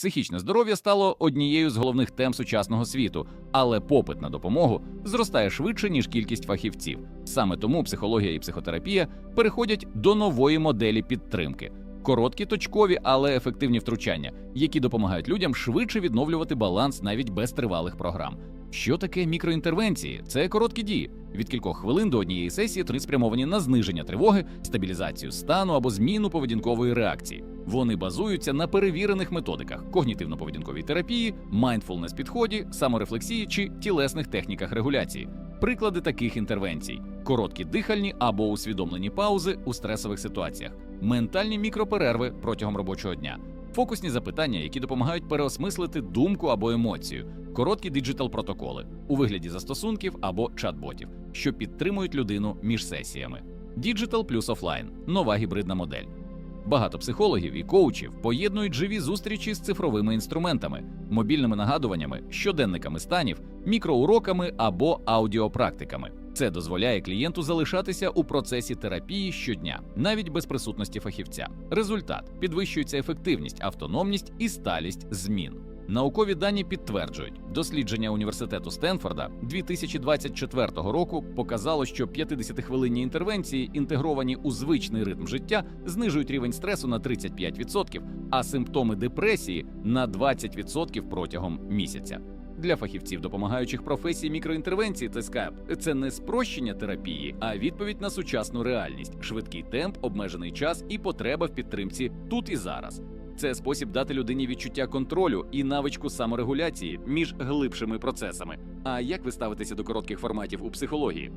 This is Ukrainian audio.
Психічне здоров'я стало однією з головних тем сучасного світу, але попит на допомогу зростає швидше ніж кількість фахівців. Саме тому психологія і психотерапія переходять до нової моделі підтримки. Короткі, точкові, але ефективні втручання, які допомагають людям швидше відновлювати баланс навіть без тривалих програм. Що таке мікроінтервенції? Це короткі дії від кількох хвилин до однієї сесії, три спрямовані на зниження тривоги, стабілізацію стану або зміну поведінкової реакції. Вони базуються на перевірених методиках когнітивно-поведінковій терапії, майндфулнес підході, саморефлексії чи тілесних техніках регуляції. Приклади таких інтервенцій: короткі дихальні або усвідомлені паузи у стресових ситуаціях, ментальні мікроперерви протягом робочого дня, фокусні запитання, які допомагають переосмислити думку або емоцію, короткі диджитал-протоколи у вигляді застосунків або чат-ботів, що підтримують людину між сесіями. Діджитал плюс офлайн нова гібридна модель. Багато психологів і коучів поєднують живі зустрічі з цифровими інструментами, мобільними нагадуваннями, щоденниками станів, мікроуроками або аудіопрактиками. Це дозволяє клієнту залишатися у процесі терапії щодня, навіть без присутності фахівця. Результат підвищується ефективність, автономність і сталість змін. Наукові дані підтверджують, дослідження університету Стенфорда 2024 року показало, що 50-хвилинні інтервенції, інтегровані у звичний ритм життя, знижують рівень стресу на 35%, а симптоми депресії на 20% протягом місяця. Для фахівців допомагаючих професій мікроінтервенції ТСК це не спрощення терапії, а відповідь на сучасну реальність, швидкий темп, обмежений час і потреба в підтримці тут і зараз. Це спосіб дати людині відчуття контролю і навичку саморегуляції між глибшими процесами. А як ви ставитеся до коротких форматів у психології?